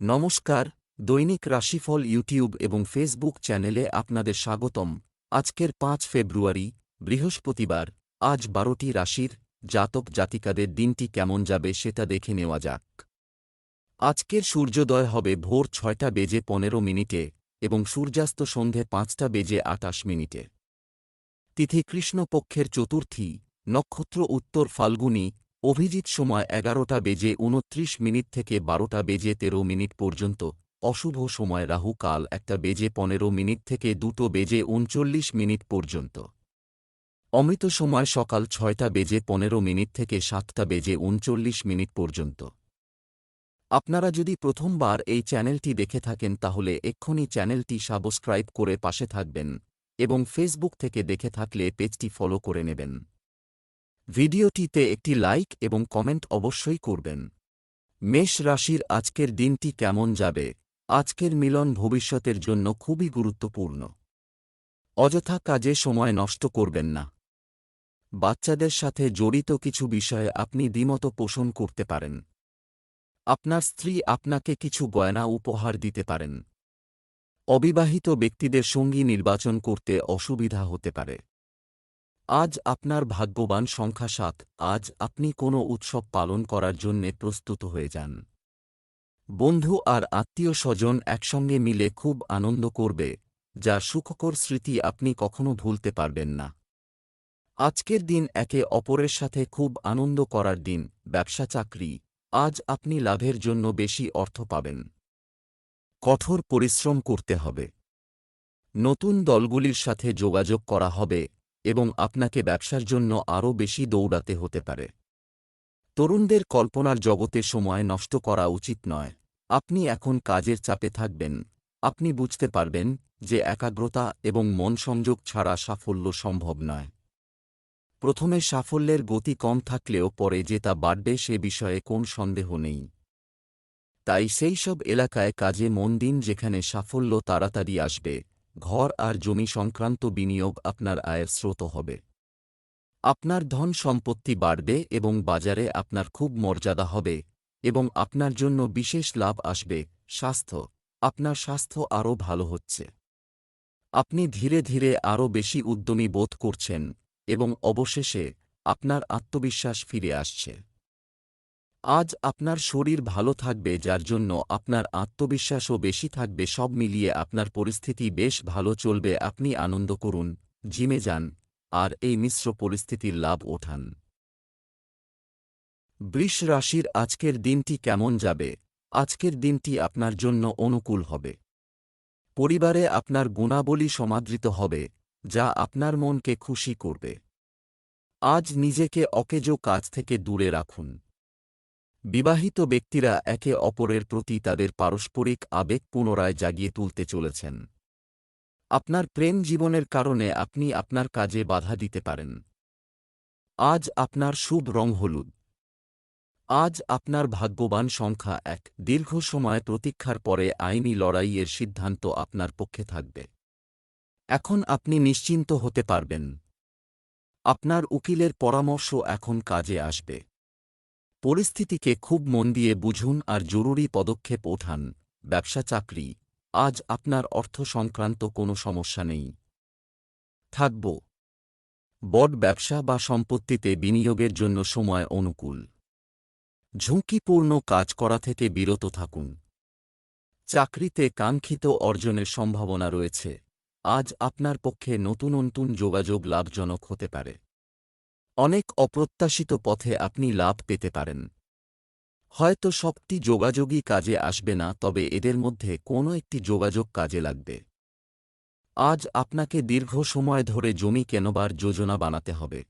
নমস্কার, দৈনিক রাশিফল ইউটিউব এবং ফেসবুক চ্যানেলে আপনাদের স্বাগতম। আজকের পাঁচ ফেব্রুয়ারি, বৃহস্পতিবার, আজ বারোটি রাশির জাতক জাতিকাদের দিনটি কেমন যাবে সেটা দেখে নেওয়া যাক। আজকের সূর্যোদয় হবে ভোর ছয়টা বেজে পনেরো মিনিটে এবং সূর্যাস্ত সন্ধে পাঁচটা বেজে আটাশ মিনিটে। তিথি কৃষ্ণপক্ষের চতুর্থী, নক্ষত্র উত্তর ফাল্গুনী অভিজিৎ সময় এগারোটা বেজে উনত্রিশ মিনিট থেকে বারোটা বেজে তেরো মিনিট পর্যন্ত। অশুভ সময় রাহু কাল একটা বেজে পনেরো মিনিট থেকে দুটো বেজে উনচল্লিশ মিনিট পর্যন্ত। অমৃত সময় সকাল ছয়টা বেজে পনেরো মিনিট থেকে সাতটা বেজে উনচল্লিশ মিনিট পর্যন্ত। আপনারা যদি প্রথমবার এই চ্যানেলটি দেখে থাকেন তাহলে এক্ষুনি চ্যানেলটি সাবস্ক্রাইব করে পাশে থাকবেন এবং ফেসবুক থেকে দেখে থাকলে পেজটি ফলো করে নেবেন। ভিডিওটিতে একটি লাইক এবং কমেন্ট অবশ্যই করবেন। মেষ রাশির আজকের দিনটি কেমন যাবে? আজকের মিলন ভবিষ্যতের জন্য খুবই গুরুত্বপূর্ণ। অযথা কাজে সময় নষ্ট করবেন না। বাচ্চাদের সাথে জড়িত কিছু বিষয়ে আপনি দ্বিমত পোষণ করতে পারেন। আপনার স্ত্রী আপনাকে কিছু গয়না উপহার দিতে পারেন। অবিবাহিত ব্যক্তিদের সঙ্গী নির্বাচন করতে অসুবিধা হতে পারে। আজ আপনার ভাগ্যবান সংখ্যা সাত। আজ আপনি কোনো উৎসব পালন করার জন্যে প্রস্তুত হয়ে যান। বন্ধু আর আত্মীয় স্বজন একসঙ্গে মিলে খুব আনন্দ করবে, যা সুখকর স্মৃতি আপনি কখনো ভুলতে পারবেন না। আজকের দিন একে অপরের সাথে খুব আনন্দ করার দিন, ব্যবসা চাকরি। আজ আপনি লাভের জন্য বেশি অর্থ পাবেন। কঠোর পরিশ্রম করতে হবে। নতুন দলগুলির সাথে যোগাযোগ করা হবে এবং আপনাকে ব্যবসার জন্য আরও বেশি দৌড়াতে হতে পারে। তরুণদের কল্পনার জগতে সময় নষ্ট করা উচিত নয়। আপনি এখন কাজের চাপে থাকবেন। আপনি বুঝতে পারবেন যে একাগ্রতা এবং মন সংযোগ ছাড়া সাফল্য সম্ভব নয়। প্রথমে সাফল্যের গতি কম থাকলেও পরে যে তা বাড়বে সে বিষয়ে কোন সন্দেহ নেই। তাই সেই সব এলাকায় কাজে মন দিন যেখানে সাফল্য তাড়াতাড়ি আসবে। ঘর আর জমি সংক্রান্ত বিনিয়োগ আপনার আয়ের স্রোত হবে। আপনার ধন সম্পত্তি বাড়বে এবং বাজারে আপনার খুব মর্যাদা হবে এবং আপনার জন্য বিশেষ লাভ আসবে, স্বাস্থ্য, আপনার স্বাস্থ্য আরও ভালো হচ্ছে। আপনি ধীরে ধীরে আরও বেশি উদ্যমী বোধ করছেন এবং অবশেষে আপনার আত্মবিশ্বাস ফিরে আসছে। আজ আপনার শরীর ভালো থাকবে যার জন্য আপনার আত্মবিশ্বাসও বেশি থাকবে। সব মিলিয়ে আপনার পরিস্থিতি বেশ ভালো চলবে। আপনি আনন্দ করুন, জিমে যান, আর এই মিশ্র পরিস্থিতির লাভ ওঠান। বৃষ রাশির আজকের দিনটি কেমন যাবে? আজকের দিনটি আপনার জন্য অনুকূল হবে। পরিবারে আপনার গুণাবলী সমাদৃত হবে, যা আপনার মনকে খুশি করবে। আজ নিজেকে অকেজো কাজ থেকে দূরে রাখুন। বিবাহিত ব্যক্তিরা একে অপরের প্রতি তাদের পারস্পরিক আবেগ পুনরায় জাগিয়ে তুলতে চলেছেন। আপনার প্রেম জীবনের কারণে আপনি আপনার কাজে বাধা দিতে পারেন। আজ আপনার শুভ রং হলুদ। আজ আপনার ভাগ্যবান সংখ্যা এক। দীর্ঘ সময় প্রতীক্ষার পরে আইনি লড়াইয়ের সিদ্ধান্ত আপনার পক্ষে থাকবে। এখন আপনি নিশ্চিন্ত হতে পারবেন। আপনার উকিলের পরামর্শ এখন কাজে আসবে। পরিস্থিতিকে খুব মন দিয়ে বুঝুন আর জরুরি পদক্ষেপ ওঠান। ব্যবসা চাকরি। আজ আপনার অর্থ সংক্রান্ত কোনো সমস্যা নেই। থাকব। বড ব্যবসা বা সম্পত্তিতে বিনিয়োগের জন্য সময় অনুকূল। ঝুঁকিপূর্ণ কাজ করা থেকে বিরত থাকুন। চাকরিতে কাঙ্ক্ষিত অর্জনের সম্ভাবনা রয়েছে। আজ আপনার পক্ষে নতুন নতুন যোগাযোগ লাভজনক হতে পারে। অনেক অপ্রত্যাশিত পথে আপনি লাভ পেতে পারেন। হয়তো সবটি যোগাযোগই কাজে আসবে না, তবে এদের মধ্যে কোনো একটি যোগাযোগ কাজে লাগবে। আজ আপনাকে দীর্ঘ সময় ধরে জমি কেনবার যোজনা বানাতে হবে।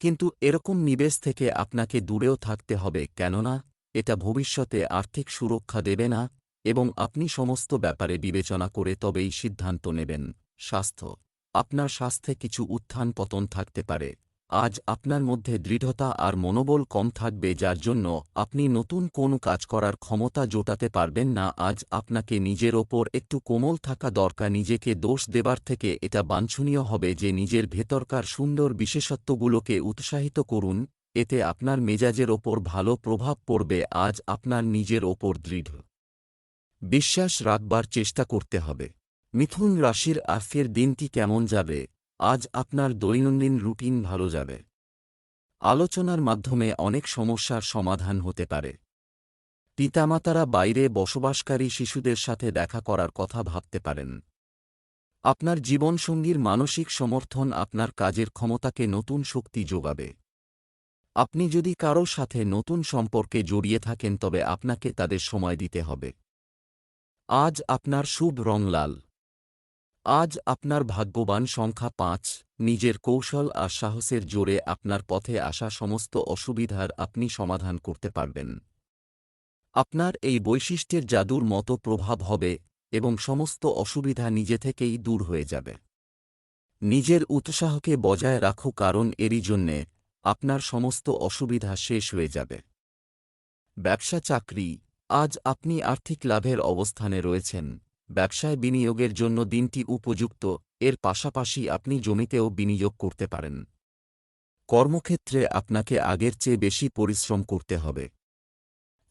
কিন্তু এরকম নিবেশ থেকে আপনাকে দূরেও থাকতে হবে, কেননা এটা ভবিষ্যতে আর্থিক সুরক্ষা দেবে না এবং আপনি সমস্ত ব্যাপারে বিবেচনা করে তবেই সিদ্ধান্ত নেবেন। স্বাস্থ্য, আপনার স্বাস্থ্যে কিছু উত্থান পতন থাকতে পারে। আজ আপনার মধ্যে দৃঢ়তা আর মনোবল কম থাকবে যার জন্য আপনি নতুন কোনো কাজ করার ক্ষমতা জোটাতে পারবেন না। আজ আপনাকে নিজের ওপর একটু কোমল থাকা দরকার, নিজেকে দোষ দেবার থেকে এটা বাঞ্ছনীয় হবে যে নিজের ভেতরকার সুন্দর বিশেষত্বগুলোকে উৎসাহিত করুন, এতে আপনার মেজাজের ওপর ভালো প্রভাব পড়বে। আজ আপনার নিজের ওপর দৃঢ় বিশ্বাস রাখবার চেষ্টা করতে হবে। মিথুন রাশির আজকের দিনটি কেমন যাবে? আজ আপনার দৈনন্দিন রুটিন ভালো যাবে। আলোচনার মাধ্যমে অনেক সমস্যার সমাধান হতে পারে। পিতামাতারা বাইরে বসবাসকারী শিশুদের সাথে দেখা করার কথা ভাবতে পারেন। আপনার জীবনসঙ্গীর মানসিক সমর্থন আপনার কাজের ক্ষমতাকে নতুন শক্তি যোগাবে। আপনি যদি কারও সাথে নতুন সম্পর্কে জড়িয়ে থাকেন তবে আপনাকে তাদের সময় দিতে হবে। আজ আপনার শুভ রং লাল। আজ আপনার ভাগ্যবান সংখ্যা পাঁচ, নিজের কৌশল আর সাহসের জোরে আপনার পথে আসা সমস্ত অসুবিধার আপনি সমাধান করতে পারবেন। আপনার এই বৈশিষ্ট্যের জাদুর মতো প্রভাব হবে এবং সমস্ত অসুবিধা নিজে থেকেই দূর হয়ে যাবে। নিজের উৎসাহকে বজায় রাখো কারণ এরই জন্যে আপনার সমস্ত অসুবিধা শেষ হয়ে যাবে। ব্যবসা চাকরি, আজ আপনি আর্থিক লাভের অবস্থানে রয়েছেন। ব্যবসায় বিনিয়োগের জন্য দিনটি উপযুক্ত, এর পাশাপাশি আপনি জমিতেও বিনিয়োগ করতে পারেন। কর্মক্ষেত্রে আপনাকে আগের চেয়ে বেশি পরিশ্রম করতে হবে।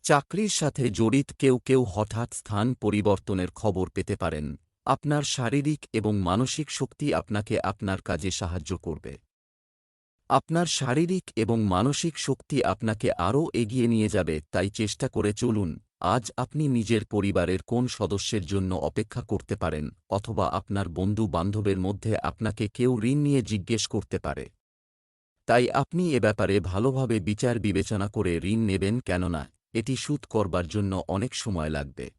চাকরির সাথে জড়িত কেউ কেউ হঠাৎ স্থান পরিবর্তনের খবর পেতে পারেন। আপনার শারীরিক এবং মানসিক শক্তি আপনাকে আপনার কাজে সাহায্য করবে। আপনার শারীরিক এবং মানসিক শক্তি আপনাকে আরও এগিয়ে নিয়ে যাবে, তাই চেষ্টা করে চলুন। আজ আপনি নিজের পরিবারের কোন সদস্যের জন্য অপেক্ষা করতে পারেন অথবা আপনার বন্ধু বান্ধবের মধ্যে আপনাকে কেউ ঋণ নিয়ে জিজ্ঞেস করতে পারে। তাই আপনি এ ব্যাপারে ভালোভাবে বিচার বিবেচনা করে ঋণ নেবেন কেননা এটি সুদ করবার জন্য অনেক সময় লাগবে।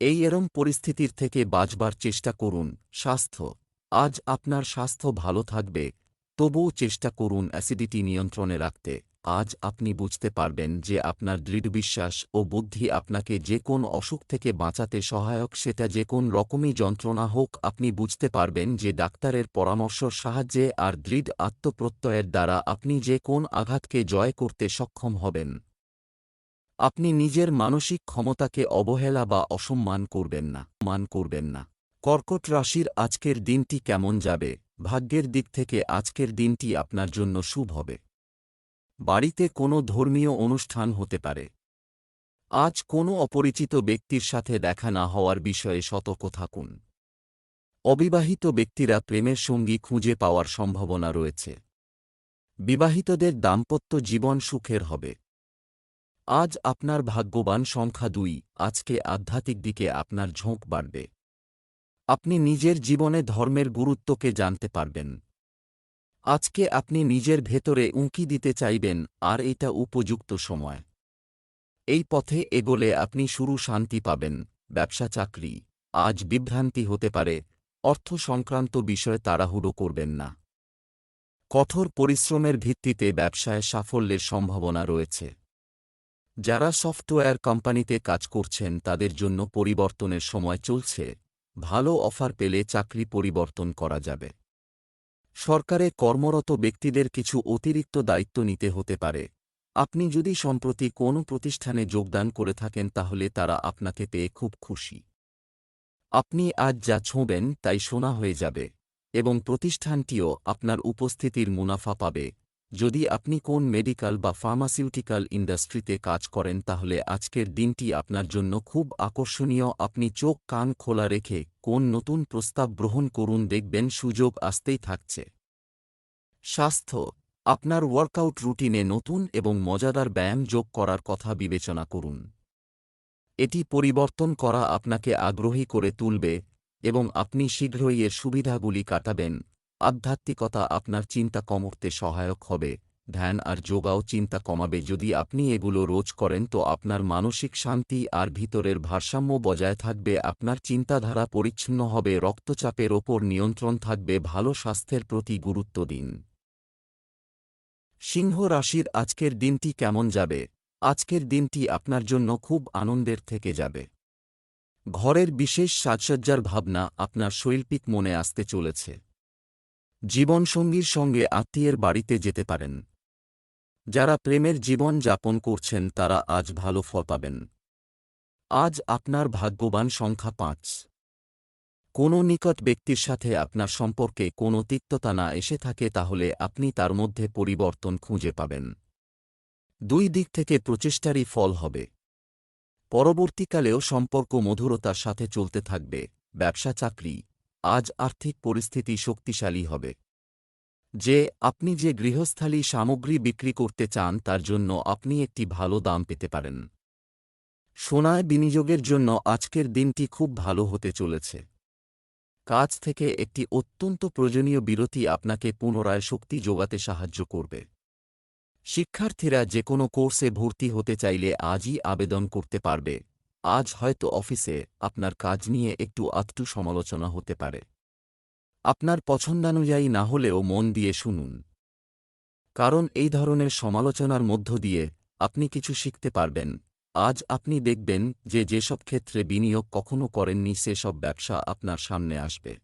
এই এরম পরিস্থিতির থেকে বাঁচবার চেষ্টা করুন, স্বাস্থ্য। আজ আপনার স্বাস্থ্য ভালো থাকবে, তবুও চেষ্টা করুন অ্যাসিডিটি নিয়ন্ত্রণে রাখতে। আজ আপনি বুঝতে পারবেন যে আপনার দৃঢ় বিশ্বাস ও বুদ্ধি আপনাকে যে কোন অসুখ থেকে বাঁচাতে সহায়ক সেটা যে কোন রকমই যন্ত্রণা হোক, আপনি বুঝতে পারবেন যে ডাক্তারের পরামর্শর সাহায্যে আর দৃঢ় আত্মপ্রত্যয়ের দ্বারা আপনি যে কোন আঘাতকে জয় করতে সক্ষম হবেন। আপনি নিজের মানসিক ক্ষমতাকে অবহেলা বা অসম্মান করবেন না। মান করবেন না। কর্কট রাশির আজকের দিনটি কেমন যাবে? ভাগ্যের দিক থেকে আজকের দিনটি আপনার জন্য শুভ হবে। বাড়িতে কোনো ধর্মীয় অনুষ্ঠান হতে পারে। আজ কোনো অপরিচিত ব্যক্তির সাথে দেখা না হওয়ার বিষয়ে সতর্ক থাকুন। অবিবাহিত ব্যক্তিরা প্রেমের সঙ্গী খুঁজে পাওয়ার সম্ভাবনা রয়েছে। বিবাহিতদের দাম্পত্য জীবন সুখের হবে। আজ আপনার ভাগ্যবান সংখ্যা দুই, আজকে আধ্যাত্মিক দিকে আপনার ঝোঁক বাড়বে। আপনি নিজের জীবনে ধর্মের গুরুত্বকে জানতে পারবেন। আজকে আপনি নিজের ভেতরে উঁকি দিতে চাইবেন, আর এটা উপযুক্ত সময়। এই পথে এগোলে আপনি শুরু শান্তি পাবেন, ব্যবসা চাকরি, আজ বিভ্রান্তি হতে পারে, অর্থ সংক্রান্ত বিষয়ে তাড়াহুড়ো করবেন না। কঠোর পরিশ্রমের ভিত্তিতে ব্যবসায় সাফল্যের সম্ভাবনা রয়েছে। যারা সফটওয়্যার কোম্পানিতে কাজ করছেন, তাদের জন্য পরিবর্তনের সময় চলছে, ভালো অফার পেলে চাকরি পরিবর্তন করা যাবে। সরকারে কর্মরত ব্যক্তিদের কিছু অতিরিক্ত দায়িত্ব নিতে হতে পারে। আপনি যদি সম্প্রতি কোনো প্রতিষ্ঠানে যোগদান করে থাকেন তাহলে তারা আপনাকে পেয়ে খুব খুশি। আপনি আজ যা ছোঁবেন তাই শোনা হয়ে যাবে এবং প্রতিষ্ঠানটিও আপনার উপস্থিতির মুনাফা পাবে। যদি আপনি কোন মেডিকেল বা ফার্মাসিউটিক্যাল ইন্ডাস্ট্রিতে কাজ করেন, তাহলে আজকের দিনটি আপনার জন্য খুব আকর্ষণীয়। আপনি চোখ কান খোলা রেখে কোন নতুন প্রস্তাব গ্রহণ করুন, দেখবেন সুযোগ আসতেই থাকছে। স্বাস্থ্য, আপনার ওয়ার্কআউট রুটিনে নতুন এবং মজাদার ব্যায়াম যোগ করার কথা বিবেচনা করুন। এটি পরিবর্তন করা আপনাকে আগ্রহী করে তুলবে এবং আপনি শীঘ্রই এর সুবিধাগুলি কাটাবেন। আধ্যাত্মিকতা আপনার চিন্তা কমতে সহায়ক হবে। ধ্যান আর যোগাও চিন্তা কমাবে। যদি আপনি এগুলো রোজ করেন, তো আপনার মানসিক শান্তি আর ভিতরের ভারসাম্য বজায় থাকবে। আপনার চিন্তাধারা পরিচ্ছন্ন হবে। রক্তচাপের ওপর নিয়ন্ত্রণ থাকবে। ভালো স্বাস্থ্যের প্রতি গুরুত্ব দিন। সিংহ রাশির আজকের দিনটি কেমন যাবে? আজকের দিনটি আপনার জন্য খুব আনন্দের থেকে যাবে। ঘরের বিশেষ সাজসজ্জার ভাবনা আপনার শৈল্পিক মনে আসতে চলেছে। জীবনসঙ্গীর সঙ্গে আত্মীয়ের বাড়িতে যেতে পারেন। যারা প্রেমের জীবন যাপন করছেন, তারা আজ ভালো ফল পাবেন। আজ আপনার ভাগ্যবান সংখ্যা পাঁচ। কোনো নিকট ব্যক্তির সাথে আপনার সম্পর্কে কোনো তিক্ততা না এসে থাকে, তাহলে আপনি তার মধ্যে পরিবর্তন খুঁজে পাবেন। দুই দিক থেকে প্রচেষ্টারই ফল হবে। পরবর্তীকালেও সম্পর্ক মধুরতার সাথে চলতে থাকবে। ব্যবসা, চাকরি আজ আর্থিক পরিস্থিতি শক্তিশালী হবে। যে, আপনি যে গৃহস্থালী সামগ্রী বিক্রি করতে চান তার জন্য আপনি একটি ভালো দাম পেতে পারেন। সোনায় বিনিয়োগের জন্য আজকের দিনটি খুব ভালো হতে চলেছে। কাজ থেকে একটি অত্যন্ত প্রয়োজনীয় বিরতি আপনাকে পুনরায় শক্তি যোগাতে সাহায্য করবে। শিক্ষার্থীরা যে কোনো কোর্সে ভর্তি হতে চাইলে আজই আবেদন করতে পারবে। আজ হয়তো অফিসে আপনার কাজ নিয়ে একটু আত্মু সমালোচনা হতে পারে। আপনার পছন্দানুযায়ী না হলেও মন দিয়ে শুনুন। কারণ এই ধরনের সমালোচনার মধ্য দিয়ে আপনি কিছু শিখতে পারবেন। আজ আপনি দেখবেন যে যেসব ক্ষেত্রে বিনিয়োগ কখনো করেননি, সেসব ব্যবসা আপনার সামনে আসবে।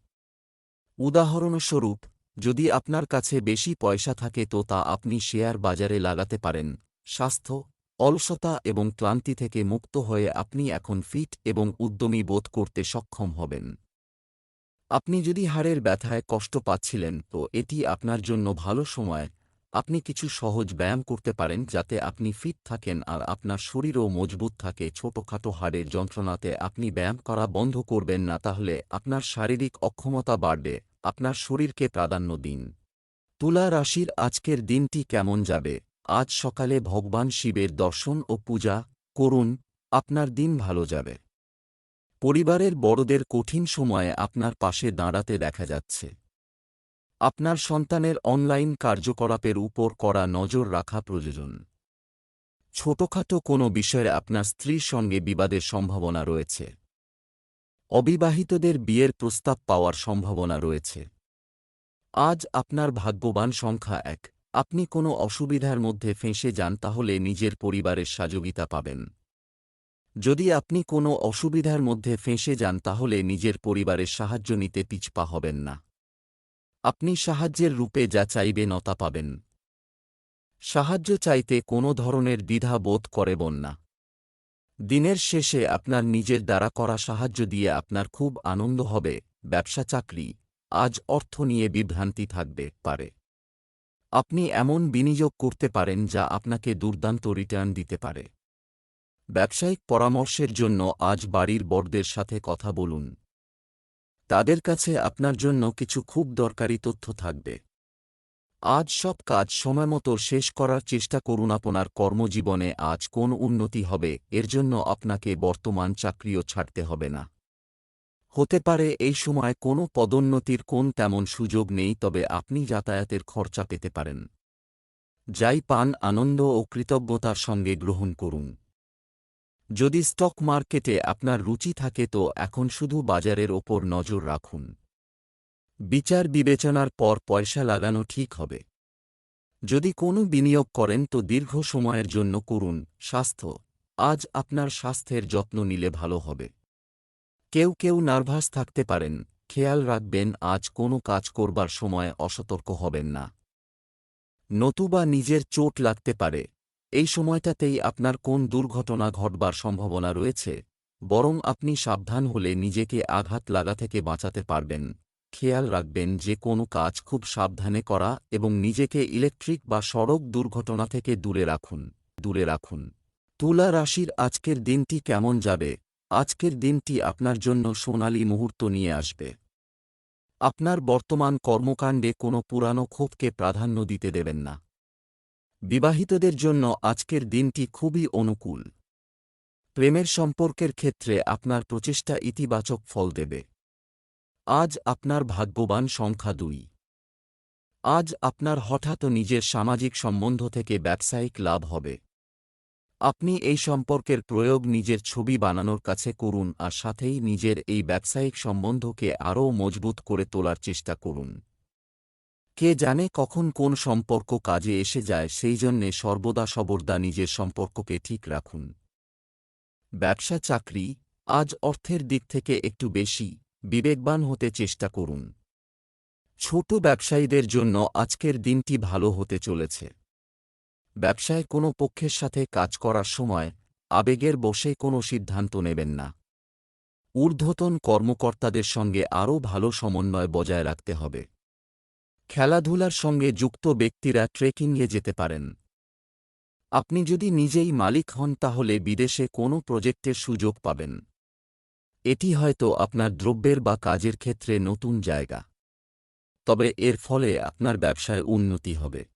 উদাহরণস্বরূপ, যদি আপনার কাছে বেশি পয়সা থাকে তো তা আপনি শেয়ার বাজারে লাগাতে পারেন। স্বাস্থ্য অলসতা এবং ক্লান্তি থেকে মুক্ত হয়ে আপনি এখন ফিট এবং উদ্যমী বোধ করতে সক্ষম হবেন। আপনি যদি হাড়ের ব্যথায় কষ্ট পাচ্ছিলেন, তো এটি আপনার জন্য ভালো সময়। আপনি কিছু সহজ ব্যায়াম করতে পারেন, যাতে আপনি ফিট থাকেন আর আপনার শরীরও মজবুত থাকে। ছোটখাটো হাড়ের যন্ত্রণাতে আপনি ব্যায়াম করা বন্ধ করবেন না, তাহলে আপনার শারীরিক অক্ষমতা বাড়বে, আপনার শরীরকে প্রাধান্য দিন। তুলা রাশির আজকের দিনটি কেমন যাবে? আজ সকালে ভগবান শিবের দর্শন ও পূজা করুন, আপনার দিন ভালো যাবে। পরিবারের বড়দের কঠিন সময়ে আপনার পাশে দাঁড়াতে দেখা যাচ্ছে। আপনার সন্তানের অনলাইন কার্যকলাপের উপর করা নজর রাখা প্রয়োজন। ছোটখাটো কোনো বিষয়ে আপনার স্ত্রীর সঙ্গে বিবাদের সম্ভাবনা রয়েছে। অবিবাহিতদের বিয়ের প্রস্তাব পাওয়ার সম্ভাবনা রয়েছে। আজ আপনার ভাগ্যবান সংখ্যা এক। আপনি কোনো অসুবিধার মধ্যে ফেঁসে যান তাহলে নিজের পরিবারের সহযোগিতা পাবেন। যদি আপনি কোনো অসুবিধার মধ্যে ফেঁসে যান তাহলে নিজের পরিবারের সাহায্য নিতে পিছপা হবেন না। আপনি সাহায্যের রূপে যা চাইবে নতা পাবেন। সাহায্য চাইতে কোনো ধরনের দ্বিধা বোধ করেবন না। দিনের শেষে আপনার নিজের দ্বারা করা সাহায্য দিয়ে আপনার খুব আনন্দ হবে, ব্যবসা চাকরি, আজ অর্থ নিয়ে বিভ্রান্তি থাকবে, পারে। আপনি এমন বিনিয়োগ করতে পারেন যা আপনাকে দুর্দান্ত রিটার্ন দিতে পারে। ব্যবসায়িক পরামর্শের জন্য আজ বাড়ির বড়দের সাথে কথা বলুন। তাদের কাছে আপনার জন্য কিছু খুব দরকারি তথ্য থাকবে। আজ সব কাজ সময়মতো শেষ করার চেষ্টা করুন আপনার কর্মজীবনে আজ কোন উন্নতি হবে, এর জন্য আপনাকে বর্তমান চাকরিও ছাড়তে হবে না। হতে পারে এই সময় কোনো পদোন্নতির কোন তেমন সুযোগ নেই, তবে আপনি যাতায়াতের খরচা পেতে পারেন। যাই পান, আনন্দ ও কৃতজ্ঞতার সঙ্গে গ্রহণ করুন। যদি স্টক মার্কেটে আপনার রুচি থাকে, তো এখন শুধু বাজারের ওপর নজর রাখুন। বিচার বিবেচনার পর পয়সা লাগানো ঠিক হবে। যদি কোনো বিনিয়োগ করেন, তো দীর্ঘ সময়ের জন্য করুন। স্বাস্থ্য, আজ আপনার স্বাস্থ্যের যত্ন নিলে ভালো হবে। কেউ কেউ নার্ভাস থাকতে পারেন, খেয়াল রাখবেন আজ কোনো কাজ করবার সময় অসতর্ক হবেন না। নতুবা নিজের চোট লাগতে পারে, এই সময়টাতেই আপনার কোন দুর্ঘটনা ঘটবার সম্ভাবনা রয়েছে, বরং আপনি সাবধান হলে নিজেকে আঘাত লাগা থেকে বাঁচাতে পারবেন। খেয়াল রাখবেন যে কোনো কাজ খুব সাবধানে করা এবং নিজেকে ইলেকট্রিক বা সড়ক দুর্ঘটনা থেকে দূরে রাখুন দূরে রাখুন। তুলা রাশির আজকের দিনটি কেমন যাবে? আজকের দিনটি আপনার জন্য সোনালী মুহূর্ত নিয়ে আসবে। আপনার বর্তমান কর্মকাণ্ডে কোনো পুরানো ক্ষোভকে প্রাধান্য দিতে দেবেন না। বিবাহিতদের জন্য আজকের দিনটি খুবই অনুকূল। প্রেমের সম্পর্কের ক্ষেত্রে আপনার প্রচেষ্টা ইতিবাচক ফল দেবে। আজ আপনার ভাগ্যবান সংখ্যা দুই। আজ আপনার হঠাৎ নিজের সামাজিক সম্বন্ধ থেকে ব্যবসায়িক লাভ হবে। আপনি এই সম্পর্কের প্রয়োগ নিজের ছবি বানানোর কাছে করুন আর সাথেই নিজের এই ব্যবসায়িক সম্বন্ধকে আরও মজবুত করে তোলার চেষ্টা করুন। কে জানে কখন কোন সম্পর্ক কাজে এসে যায়, সেই জন্যে সর্বদা সবর্দা নিজের সম্পর্ককে ঠিক রাখুন। ব্যবসা চাকরি, আজ অর্থের দিক থেকে একটু বেশি, বিবেকবান হতে চেষ্টা করুন। ছোট ব্যবসায়ীদের জন্য আজকের দিনটি ভালো হতে চলেছে। ব্যবসায় কোনো পক্ষের সাথে কাজ করার সময় আবেগের বসে কোনো সিদ্ধান্ত নেবেন না। ঊর্ধ্বতন কর্মকর্তাদের সঙ্গে আরও ভালো সমন্বয় বজায় রাখতে হবে। খেলাধুলার সঙ্গে যুক্ত ব্যক্তিরা ট্রেকিংয়ে যেতে পারেন। আপনি যদি নিজেই মালিক হন তাহলে বিদেশে কোনো প্রজেক্টের সুযোগ পাবেন। এটি হয়তো আপনার দ্রব্যের বা কাজের ক্ষেত্রে নতুন জায়গা। তবে এর ফলে আপনার ব্যবসায় উন্নতি হবে।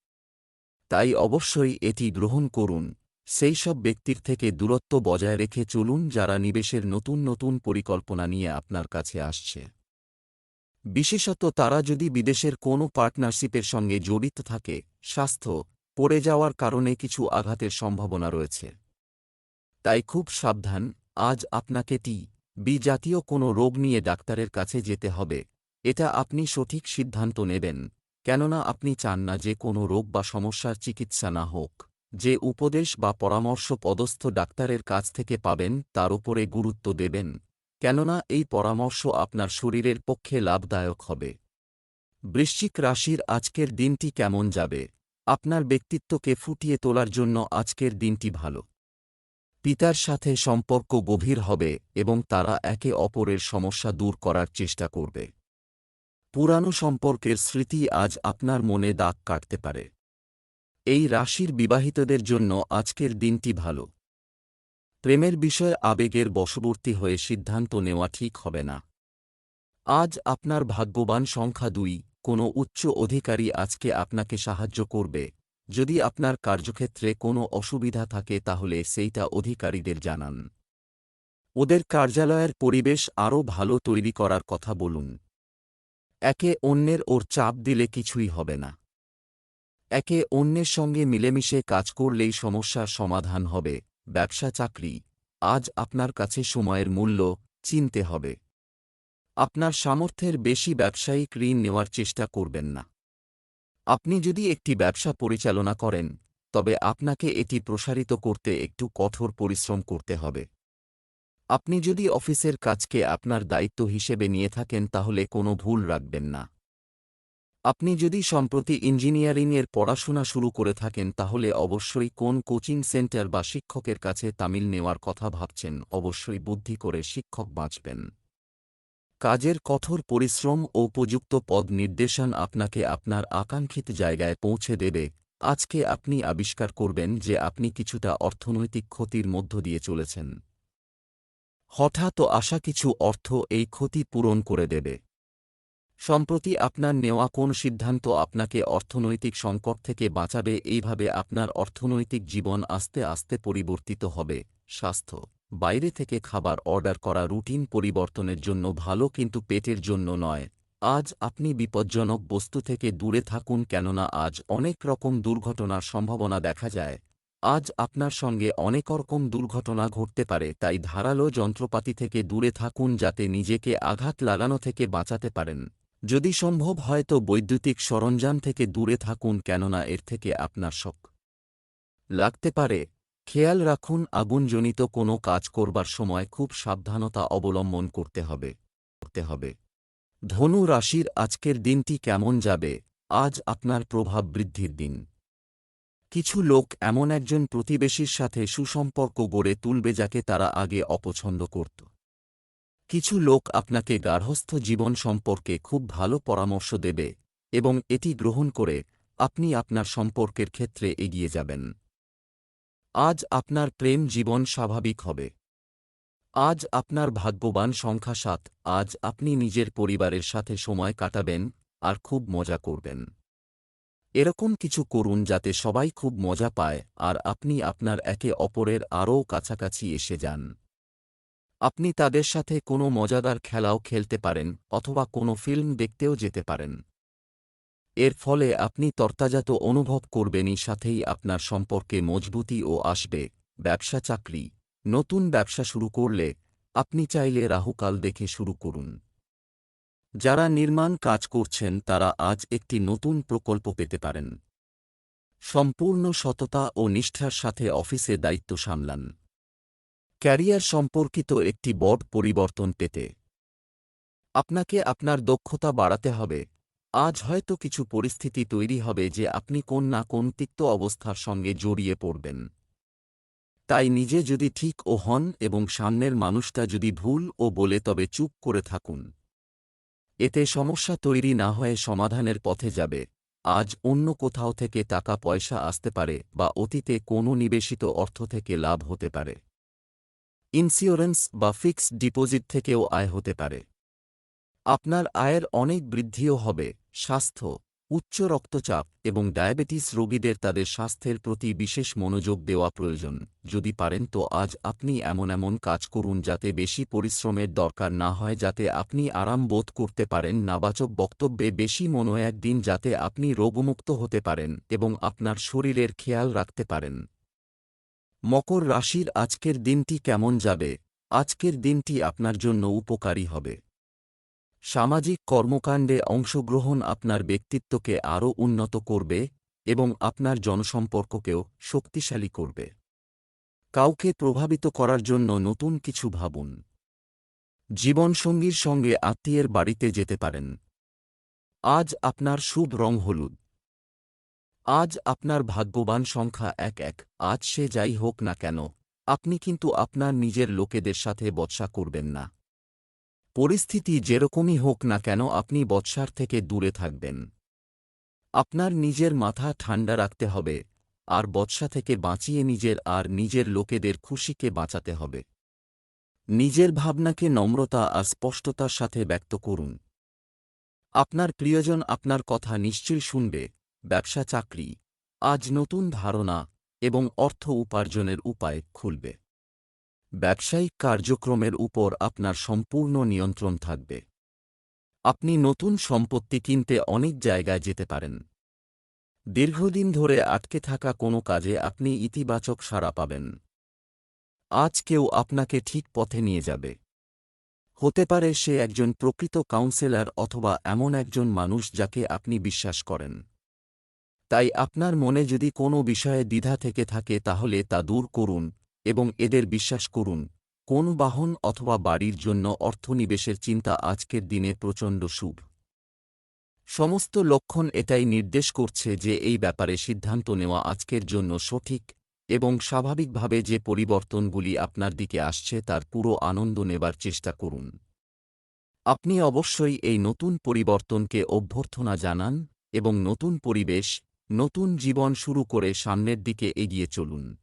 তাই অবশ্যই এটি গ্রহণ করুন। সেই সব ব্যক্তির থেকে দূরত্ব বজায় রেখে চলুন যারা নিবেশের নতুন নতুন পরিকল্পনা নিয়ে আপনার কাছে আসছে। বিশেষত তারা যদি বিদেশের কোনো পার্টনারশিপের সঙ্গে জড়িত থাকে, স্বাস্থ্য, পড়ে যাওয়ার কারণে কিছু আঘাতের সম্ভাবনা রয়েছে। তাই খুব সাবধান, আজ আপনাকে টি, বি জাতীয় কোনো রোগ নিয়ে ডাক্তারের কাছে যেতে হবে, এটা আপনি সঠিক সিদ্ধান্ত নেবেন। কেননা আপনি চান না যে কোনো রোগ বা সমস্যার চিকিৎসা না হোক। যে উপদেশ বা পরামর্শ পদস্থ ডাক্তারের কাছ থেকে পাবেন, তার উপরে গুরুত্ব দেবেন। কেননা এই পরামর্শ আপনার শরীরের পক্ষে লাভদায়ক হবে। বৃশ্চিক রাশির আজকের দিনটি কেমন যাবে? আপনার ব্যক্তিত্বকে ফুটিয়ে তোলার জন্য আজকের দিনটি ভালো। পিতার সাথে সম্পর্ক গভীর হবে এবং তারা একে অপরের সমস্যা দূর করার চেষ্টা করবে। পুরানো সম্পর্কের স্মৃতি আজ আপনার মনে দাগ কাটতে পারে। এই রাশির বিবাহিতদের জন্য আজকের দিনটি ভালো। প্রেমের বিষয়ে আবেগের বশবর্তী হয়ে সিদ্ধান্ত নেওয়া ঠিক হবে না। আজ আপনার ভাগ্যবান সংখ্যা দুই, কোনো উচ্চ অধিকারী আজকে আপনাকে সাহায্য করবে। যদি আপনার কার্যক্ষেত্রে কোনো অসুবিধা থাকে তাহলে সেইটা অধিকারীদের জানান। ওদের কার্যালয়ের পরিবেশ আরও ভালো তৈরি করার কথা বলুন। একে অন্যের ওর চাপ দিলে কিছুই হবে না। একে অন্যের সঙ্গে মিলেমিশে কাজ করলেই সমস্যার সমাধান হবে, ব্যবসা চাকরি, আজ আপনার কাছে সময়ের মূল্য, চিনতে হবে। আপনার সামর্থ্যের বেশি ব্যবসায়িক ঋণ নেওয়ার চেষ্টা করবেন না। আপনি যদি একটি ব্যবসা পরিচালনা করেন, তবে আপনাকে এটি প্রসারিত করতে একটু কঠোর পরিশ্রম করতে হবে। আপনি যদি অফিসের কাজকে আপনার দায়িত্ব হিসেবে নিয়ে থাকেন তাহলে কোনো ভুল রাখবেন না। আপনি যদি সম্প্রতি ইঞ্জিনিয়ারিংয়ের পড়াশোনা শুরু করে থাকেন তাহলে অবশ্যই কোন কোচিং সেন্টার বা শিক্ষকের কাছে তামিল নেওয়ার কথা ভাবছেন অবশ্যই বুদ্ধি করে শিক্ষক বাঁচবেন। কাজের কঠোর পরিশ্রম ও উপযুক্ত পদ নির্দেশন আপনাকে আপনার আকাঙ্ক্ষিত জায়গায় পৌঁছে দেবে। আজকে আপনি আবিষ্কার করবেন যে আপনি কিছুটা অর্থনৈতিক ক্ষতির মধ্য দিয়ে চলেছেন। হঠাৎ আসা কিছু অর্থ এই ক্ষতি পূরণ করে দেবে। সম্প্রতি আপনার নেওয়া কোন সিদ্ধান্ত আপনাকে অর্থনৈতিক সংকট থেকে বাঁচাবে, এইভাবে আপনার অর্থনৈতিক জীবন আস্তে আস্তে পরিবর্তিত হবে। স্বাস্থ্য। বাইরে থেকে খাবার অর্ডার করা রুটিন পরিবর্তনের জন্য ভালো কিন্তু পেটের জন্য নয়। আজ আপনি বিপজ্জনক বস্তু থেকে দূরে থাকুন কেননা আজ অনেক রকম দুর্ঘটনার সম্ভাবনা দেখা যায়। আজ আপনার সঙ্গে অনেক রকম দুর্ঘটনা ঘটতে পারে, তাই ধারালো যন্ত্রপাতি থেকে দূরে থাকুন যাতে নিজেকে আঘাত লাগানো থেকে বাঁচাতে পারেন। যদি সম্ভব হয় তো বৈদ্যুতিক সরঞ্জাম থেকে দূরে থাকুন কেননা এর থেকে আপনার শখ লাগতে পারে। খেয়াল রাখুন, আগুনজনিত কোনো কাজ করবার সময় খুব সাবধানতা অবলম্বন করতে হবে। করতে হবে। ধনু রাশির আজকের দিনটি কেমন যাবে? আজ আপনার প্রভাব বৃদ্ধির দিন। কিছু লোক এমন একজন প্রতিবেশীর সাথে সুসম্পর্ক গড়ে তুলবে যাকে তারা আগে অপছন্দ করত। কিছু লোক আপনাকে গার্হস্থ্য জীবন সম্পর্কে খুব ভালো পরামর্শ দেবে এবং এটি গ্রহণ করে আপনি আপনার সম্পর্কের ক্ষেত্রে এগিয়ে যাবেন। আজ আপনার প্রেম জীবন স্বাভাবিক হবে। আজ আপনার ভাগ্যবান সংখ্যা সাত, আজ আপনি নিজের পরিবারের সাথে সময় কাটাবেন আর খুব মজা করবেন। এরকম কিছু করুন যাতে সবাই খুব মজা পায় আর আপনি আপনার একে অপরের আরও কাছাকাছি এসে যান। আপনি তাদের সাথে কোনো মজাদার খেলাও খেলতে পারেন অথবা কোনো ফিল্ম দেখতেও যেতে পারেন। এর ফলে আপনি তর্তাজাত অনুভব করবেনই, সাথেই আপনার সম্পর্কে মজবুতিও আসবে। ব্যবসা চাকরি। নতুন ব্যবসা শুরু করলে আপনি চাইলে রাহুকাল দেখে শুরু করুন। যারা নির্মাণ কাজ করছেন তারা আজ একটি নতুন প্রকল্প পেতে পারেন। সম্পূর্ণ সততা ও নিষ্ঠার সাথে অফিসে দায়িত্ব সামলান। ক্যারিয়ার সম্পর্কিত একটি বড় পরিবর্তন পেতে। আপনাকে আপনার দক্ষতা বাড়াতে হবে। আজ হয়তো কিছু পরিস্থিতি তৈরি হবে যে আপনি কোন না কোন তিক্ত অবস্থার সঙ্গে জড়িয়ে পড়বেন। তাই নিজে যদি ঠিক ও হন এবং সামনের মানুষটা যদি ভুল ও বলে তবে চুপ করে থাকুন। এতে সমস্যা তৈরি না হয়ে সমাধানের পথে যাবে। আজ অন্য কোথাও থেকে টাকা পয়সা আসতে পারে বা অতীতে কোনো নিবেশিত অর্থ থেকে লাভ হতে পারে। ইন্স্যুরেন্স বা ফিক্সড ডিপোজিট থেকেও আয় হতে পারে। আপনার আয়ের অনেক বৃদ্ধিও হবে, স্বাস্থ্য উচ্চ রক্তচাপ এবং ডায়াবেটিস রোগীদের তাদের স্বাস্থ্যের প্রতি বিশেষ মনোযোগ দেওয়া প্রয়োজন। যদি পারেন তো আজ আপনি এমন এমন কাজ করুন যাতে বেশি পরিশ্রমের দরকার না হয়, যাতে আপনি আরাম বোধ করতে পারেন। নাবাচক বক্তব্যে, বেশি মনোয়ার দিন যাতে আপনি রোগমুক্ত হতে পারেন এবং আপনার শরীরের খেয়াল রাখতে পারেন। মকর রাশির আজকের দিনটি কেমন যাবে? আজকের দিনটি আপনার জন্য উপকারী হবে। সামাজিক কর্মকাণ্ডে অংশগ্রহণ আপনার ব্যক্তিত্বকে আরও উন্নত করবে এবং আপনার জনসম্পর্ককেও শক্তিশালী করবে। কাউকে প্রভাবিত করার জন্য নতুন কিছু ভাবুন। জীবনসঙ্গীর সঙ্গে আত্মীয়ের বাড়িতে যেতে পারেন। আজ আপনার শুভ রং হলুদ। আজ আপনার ভাগ্যবান সংখ্যা এক এক। আজ সে যাই হোক না কেন, আপনি কিন্তু আপনার নিজের লোকেদের সাথে বৎসা করবেন না। পরিস্থিতি যেরকমই হোক না কেন আপনি বৎসার থেকে দূরে থাকবেন। আপনার নিজের মাথা ঠান্ডা রাখতে হবে, আর বৎসা থেকে বাঁচিয়ে নিজের আর নিজের লোকেদের খুশিকে বাঁচাতে হবে। নিজের ভাবনাকে নম্রতা আর স্পষ্টতার সাথে ব্যক্ত করুন। আপনার প্রিয়জন আপনার কথা নিশ্চয়ই শুনবে, ব্যবসা চাকরি, আজ নতুন ধারণা এবং অর্থ উপার্জনের উপায় খুলবে। ব্যবসায়িক কার্যক্রমের উপর আপনার সম্পূর্ণ নিয়ন্ত্রণ থাকবে। আপনি নতুন সম্পত্তি কিনতে অনেক জায়গায় যেতে পারেন। দীর্ঘদিন ধরে আটকে থাকা কোনো কাজে আপনি ইতিবাচক সাড়া পাবেন। আজ কেউ আপনাকে ঠিক পথে নিয়ে যাবে। হতে পারে সে একজন প্রকৃত কাউন্সেলর অথবা এমন একজন মানুষ যাকে আপনি বিশ্বাস করেন। তাই আপনার মনে যদি কোনো বিষয়ে দ্বিধা থেকে থাকে তাহলে তা দূর করুন এবং এদের বিশ্বাস করুন, কোন বাহন অথবা বাড়ির জন্য অর্থনিবেশের চিন্তা আজকের দিনে প্রচণ্ড শুভ। সমস্ত লক্ষণ এটাই নির্দেশ করছে যে এই ব্যাপারে সিদ্ধান্ত নেওয়া আজকের জন্য সঠিক এবং স্বাভাবিকভাবে যে পরিবর্তনগুলি আপনার দিকে আসছে তার পুরো আনন্দ নেবার চেষ্টা করুন। আপনি অবশ্যই এই নতুন পরিবর্তনকে অভ্যর্থনা জানান এবং নতুন পরিবেশ, নতুন জীবন শুরু করে সামনের দিকে এগিয়ে চলুন।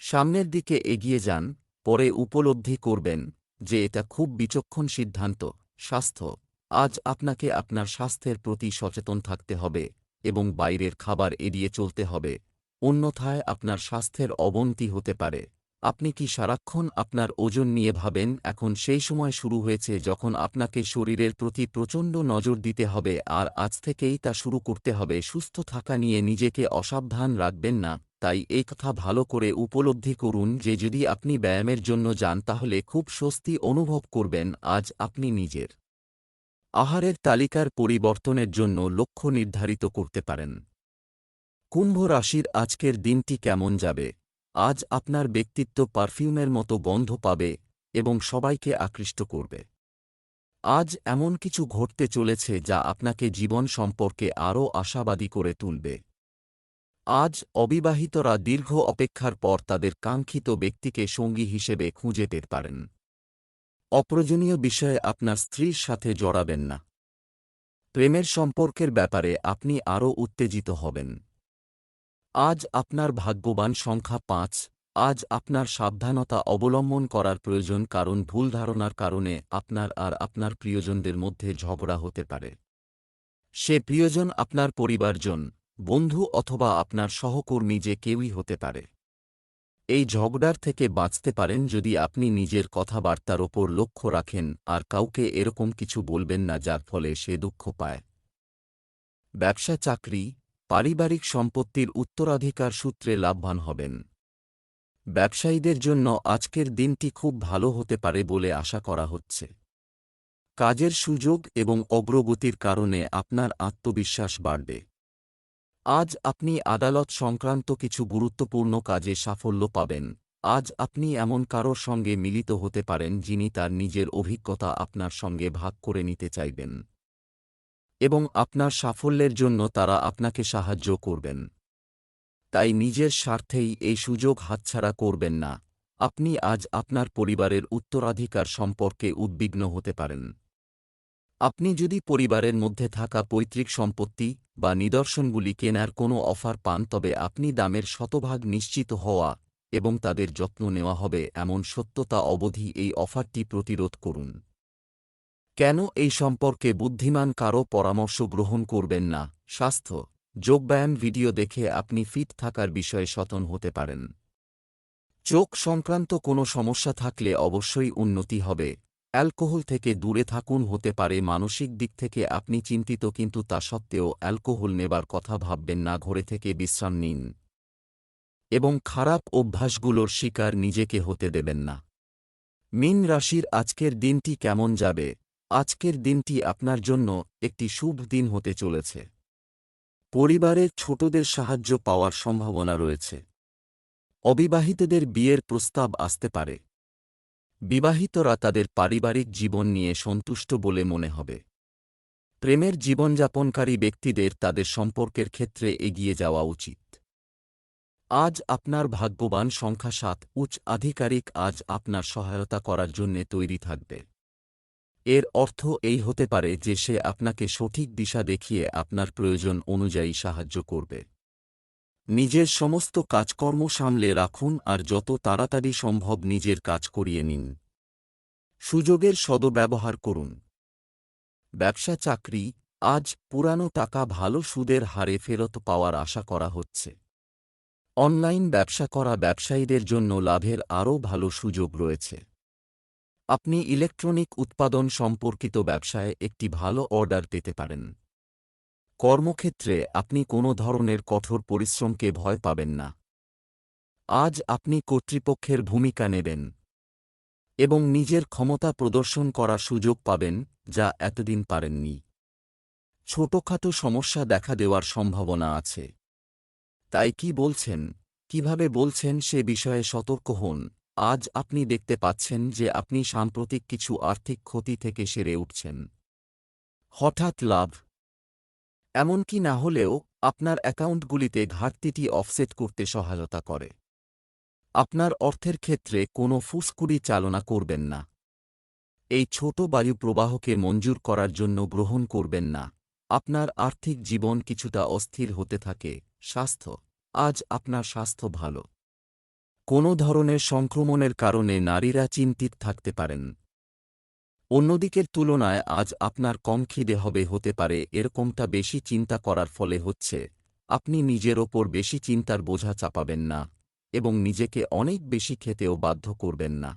সামনের দিকে এগিয়ে যান, পরে উপলব্ধি করবেন যে এটা খুব বিচক্ষণ সিদ্ধান্ত, স্বাস্থ্য। আজ আপনাকে আপনার স্বাস্থ্যের প্রতি সচেতন থাকতে হবে এবং বাইরের খাবার এড়িয়ে চলতে হবে। অন্যথায় আপনার স্বাস্থ্যের অবনতি হতে পারে। আপনি কি সারাক্ষণ আপনার ওজন নিয়ে ভাবেন? এখন সেই সময় শুরু হয়েছে যখন আপনাকে শরীরের প্রতি প্রচণ্ড নজর দিতে হবে আর আজ থেকেই তা শুরু করতে হবে। সুস্থ থাকা নিয়ে নিজেকে অসাবধান রাখবেন না। তাই এই কথা ভালো করে উপলব্ধি করুন যে যদি আপনি ব্যায়ামের জন্য যান তাহলে খুব স্বস্তি অনুভব করবেন আজ আপনি নিজের আহারের তালিকার পরিবর্তনের জন্য লক্ষ্য নির্ধারিত করতে পারেন। কুম্ভ রাশির আজকের দিনটি কেমন যাবে? আজ আপনার ব্যক্তিত্ব পারফিউমের মতো গন্ধ পাবে এবং সবাইকে আকৃষ্ট করবে। আজ এমন কিছু ঘটতে চলেছে যা আপনাকে জীবন সম্পর্কে আরও আশাবাদী করে তুলবে। আজ অবিবাহিতরা দীর্ঘ অপেক্ষার পর তাদের কাঙ্ক্ষিত ব্যক্তিকে সঙ্গী হিসেবে খুঁজে পেতে পারেন। অপ্রয়োজনীয় বিষয়ে আপনার স্ত্রীর সাথে জড়াবেন না। প্রেমের সম্পর্কের ব্যাপারে আপনি আরও উত্তেজিত হবেন। আজ আপনার ভাগ্যবান সংখ্যা পাঁচ, আজ আপনার সাবধানতা অবলম্বন করার প্রয়োজন কারণ ভুল ধারণার কারণে আপনার আর আপনার প্রিয়জনদের মধ্যে ঝগড়া হতে পারে। সে প্রিয়জন আপনার পরিবারজন বন্ধু অথবা আপনার সহকর্মী যে কেউই হতে পারে। এই ঝগড়ার থেকে বাঁচতে পারেন যদি আপনি নিজের কথাবার্তার ওপর লক্ষ্য রাখেন, আর কাউকে এরকম কিছু বলবেন না যার ফলে সে দুঃখ পায়। ব্যবসা, চাকরি, পারিবারিক সম্পত্তির উত্তরাধিকার সূত্রে লাভবান হবেন। ব্যবসায়ীদের জন্য আজকের দিনটি খুব ভালো হতে পারে বলে আশা করা হচ্ছে। কাজের সুযোগ এবং অগ্রগতির কারণে আপনার আত্মবিশ্বাস বাড়বে। আজ আপনি আদালত সংক্রান্ত কিছু গুরুত্বপূর্ণ কাজে সাফল্য পাবেন। আজ আপনি এমন কারোর সঙ্গে মিলিত হতে পারেন যিনি তার নিজের অভিজ্ঞতা আপনার সঙ্গে ভাগ করে নিতে চাইবেন। এবং আপনার সাফল্যের জন্য তারা আপনাকে সাহায্য করবেন। তাই নিজের স্বার্থেই এই সুযোগ হাতছাড়া করবেন না। আপনি আজ আপনার পরিবারের উত্তরাধিকার সম্পর্কে উদ্বিগ্ন হতে পারেন। আপনি যদি পরিবারের মধ্যে থাকা পৈতৃক সম্পত্তি বা নিদর্শনগুলি কেনার কোনো অফার পান, তবে আপনি দামের শতভাগ নিশ্চিত হওয়া এবং তাদের যত্ন নেওয়া হবে এমন সত্যতা অবধি এই অফারটি প্রতিরোধ করুন। কেন এই সম্পর্কে বুদ্ধিমান কারও পরামর্শ গ্রহণ করবেন না? স্বাস্থ্য, যোগব্যায়াম ভিডিও দেখে আপনি ফিট থাকার বিষয়ে সতন হতে পারেন। চোখ সংক্রান্ত কোনো সমস্যা থাকলে অবশ্যই উন্নতি হবে। অ্যালকোহল থেকে দূরে থাকুন হতে পারে মানসিক দিক থেকে আপনি চিন্তিত কিন্তু তা সত্ত্বেও অ্যালকোহল নেবার কথা ভাববেন না, ঘরে থেকে বিশ্রাম নিন। এবং খারাপ অভ্যাসগুলোর শিকার নিজেকে হতে দেবেন না। মিন রাশির আজকের দিনটি কেমন যাবে? আজকের দিনটি আপনার জন্য একটি শুভ দিন হতে চলেছে। পরিবারের ছোটদের সাহায্য পাওয়ার সম্ভাবনা রয়েছে। অবিবাহিতদের বিয়ের প্রস্তাব আসতে পারে। বিবাহিতরা তাদের পারিবারিক জীবন নিয়ে সন্তুষ্ট বলে মনে হবে। প্রেমের জীবনযাপনকারী ব্যক্তিদের তাদের সম্পর্কের ক্ষেত্রে এগিয়ে যাওয়া উচিত। আজ আপনার ভাগ্যবান সংখ্যা সাত, উচ্চ আধিকারিক আজ আপনার সহায়তা করার জন্যে তৈরি থাকবে। এর অর্থ এই হতে পারে যে সে আপনাকে সঠিক দিশা দেখিয়ে আপনার প্রয়োজন অনুযায়ী সাহায্য করবে। নিজের সমস্ত কাজকর্ম সামলে রাখুন আর যত তাড়াতাড়ি সম্ভব নিজের কাজ করিয়ে নিন। সুযোগের সদব্যবহার করুন। ব্যবসা চাকরি, আজ পুরানো টাকা ভালো সুদের হারে ফেরত পাওয়ার আশা করা হচ্ছে। অনলাইন ব্যবসা করা ব্যবসায়ীদের জন্য লাভের আরও ভালো সুযোগ রয়েছে। আপনি ইলেকট্রনিক উৎপাদন সম্পর্কিত ব্যবসায় একটি ভালো অর্ডার পেতে পারেন। কর্মক্ষেত্রে আপনি কোনো ধরনের কঠোর পরিশ্রমকে ভয় পাবেন না। আজ আপনি কর্তৃপক্ষের ভূমিকা নেবেন এবং নিজের ক্ষমতা প্রদর্শন করার সুযোগ পাবেন, যা এতদিন পারেননি। ছোটখাটো সমস্যা দেখা দেওয়ার সম্ভাবনা আছে। তাই কি বলছেন, কীভাবে বলছেন সে বিষয়ে সতর্ক হন। আজ আপনি দেখতে পাচ্ছেন যে আপনি সাম্প্রতিক কিছু আর্থিক ক্ষতি থেকে সেরে উঠছেন। হঠাৎ লাভ এমনকি না হলেও আপনার অ্যাকাউন্টগুলিতে ঘাটতিটি অফসেট করতে সহায়তা করে। আপনার অর্থের ক্ষেত্রে কোনো ফুসকুড়ি চালনা করবেন না। এই ছোট বায়ু প্রবাহকে মঞ্জুর করার জন্য গ্রহণ করবেন না। আপনার আর্থিক জীবন কিছুটা অস্থির হতে থাকে। স্বাস্থ্য, আজ আপনার স্বাস্থ্য ভালো। কোনো ধরনের সংক্রমণের কারণে নারীরা চিন্তিত থাকতে পারেন। অন্যদিকের তুলনায় আজ আপনার কম খিদে হবে হতে পারে, এরকমটা বেশি চিন্তা করার ফলে হচ্ছে, আপনি নিজের ওপর বেশি চিন্তার বোঝা চাপাবেন না এবং নিজেকে অনেক বেশি খেতেও বাধ্য করবেন না।